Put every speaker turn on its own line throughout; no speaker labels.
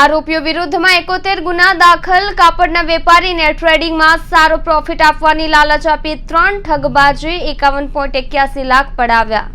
આરોપીઓ વિરુદ્ધમાં એકોતેર ગુના દાખલ. કાપડના વેપારીને ટ્રેડિંગમાં સારો પ્રોફિટ આપવાની લાલચ આપી ત્રણ ઠગબાજી એકાવન લાખ પડાવ્યા.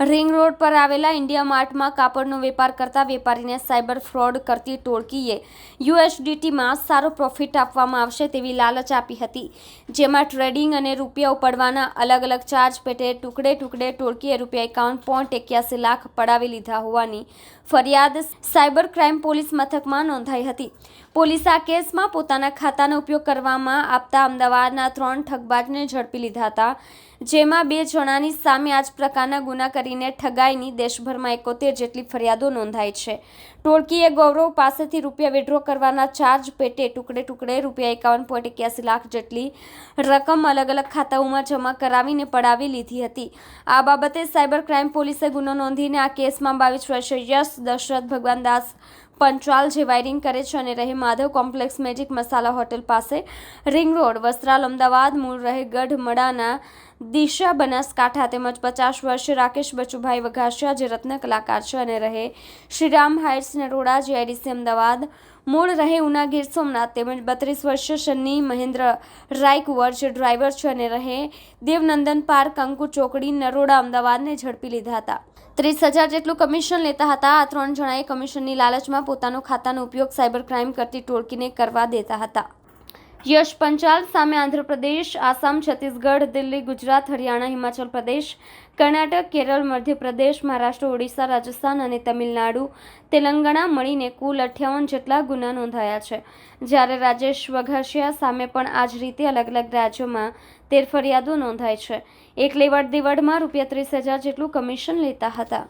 રિંગ રોડ પર આવેલા ઇન્ડિયા માર્ટમાં કાપડનો વેપાર કરતા વેપારીને સાયબર ફ્રોડ કરતી ટોળકીએ યુએસડીટીમાં સારો પ્રોફિટ આપવામાં આવશે તેવી લાલચ આપી હતી, જેમાં ટ્રેડિંગ અને રૂપિયા ઉપાડવાના અલગ અલગ ચાર્જ પેટે ટુકડે ટુકડે ટોળકીએ રૂપિયા એકાવન પોઈન્ટ એક્યાસી લાખ પડાવી લીધા હોવાની ફરિયાદ સાયબર ક્રાઇમ પોલીસ મથકમાં નોંધાઈ હતી. પોલીસે આ કેસમાં પોતાના ખાતાનો ઉપયોગ કરવામાં આપતા અમદાવાદના ત્રણ ઠગબાજને ઝડપી લીધા હતા, જેમાં બે જણાની સામે આ જ પ્રકારના ગુના કરીને ઠગાઈની દેશભરમાં એકોતેર જેટલી ફરિયાદો નોંધાઈ છે. ટોળકીએ ગૌરવ પાસેથી રૂપિયા વિડ્રો કરવાના ચાર્જ પેટે ટુકડે ટુકડે રૂપિયા એકાવન પોઈન્ટ એક્યાસી લાખ જેટલી રકમ અલગ અલગ ખાતાઓમાં જમા કરાવીને પડાવી લીધી હતી. આ બાબતે સાયબર ક્રાઇમ પોલીસે ગુનો નોંધીને આ કેસમાં બાવીસ વર્ષીય યશ, દશરથ ભગવાન દાસ પંચાલ જે વાયરિંગ કરે છે અને રહે Madhav complex magic masala hotel પાસે. રિંગ રોડ વસ્ત્રાલ અમદાવાદ, મૂળ રહે ગઢ, મડાના દિશા, બનાસકાંઠા તેમજ પચાસ વર્ષીય રાકેશ બચુભાઈ વઘાસિયા, જે રત્ન કલાકાર છે અને રહે શ્રીરામ હાઇટ્સ નરોડા, જે આઈડીસી અમદાવાદ. મૂળ રહે ઉના ગીર સોમનાથ તેમજ બત્રીસ વર્ષીય શનિ મહેન્દ્ર રાયકુંવર, જે ડ્રાઈવર છે અને રહે દેવનંદન પાર્ક, અંકુ ચોકડી, નરોડા, અમદાવાદને ઝડપી લીધા હતા. ત્રીસ હજાર જેટલું કમિશન લેતા હતા. આ ત્રણ જણાએ કમિશનની લાલચમાં પોતાનો ખાતાનો ઉપયોગ સાયબર ક્રાઇમ કરતી ટોળકીને કરવા દેતા હતા. યશ પંચાલ સામે આંધ્રપ્રદેશ, આસામ, છત્તીસગઢ, દિલ્હી, ગુજરાત, હરિયાણા, હિમાચલ પ્રદેશ, કર્ણાટક, કેરળ, મધ્યપ્રદેશ, મહારાષ્ટ્ર, ઓડિશા, રાજસ્થાન અને તમિલનાડુ, તેલંગાણા મળીને કુલ અઠ્યાવન જેટલા ગુના નોંધાયા છે. જ્યારે રાજેશ વઘાસિયા સામે પણ આ જ રીતે અલગ અલગ રાજ્યોમાં તેર ફરિયાદો નોંધાઈ છે. એક લેવડ દેવડમાં રૂપિયા ત્રીસ હજાર જેટલું કમિશન લેતા હતા.